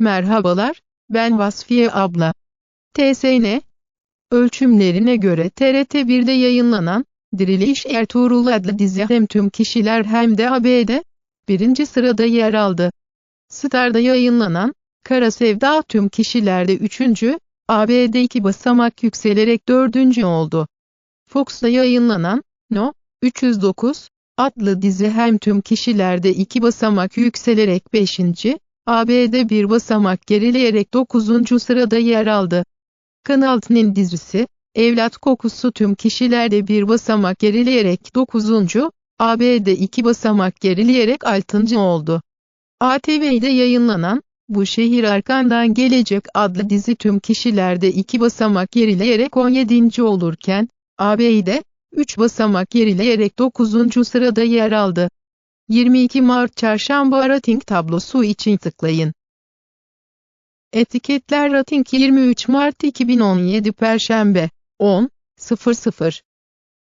Merhabalar, ben Vasfiye abla. TSN ölçümlerine göre TRT 1'de yayınlanan Diriliş Ertuğrul adlı dizi hem tüm kişiler hem de ABD birinci sırada yer aldı. Star'da yayınlanan Kara Sevda tüm kişilerde üçüncü, ABD iki basamak yükselerek dördüncü oldu. Fox'ta yayınlanan No. 309 adlı dizi hem tüm kişilerde iki basamak yükselerek 5. ABD bir basamak gerileyerek 9. sırada yer aldı. Kanal T'nin dizisi, Evlat Kokusu tüm kişilerde bir basamak gerileyerek 9. ABD iki basamak gerileyerek 6. oldu. ATV'de yayınlanan, Bu Şehir Arkandan Gelecek adlı dizi tüm kişilerde iki basamak gerileyerek 17. olurken, AB'de 3 basamak gerileyerek 9. sırada yer aldı. 22 Mart Çarşamba rating tablosu için tıklayın. Etiketler Rating 23 Mart 2017 Perşembe 10.00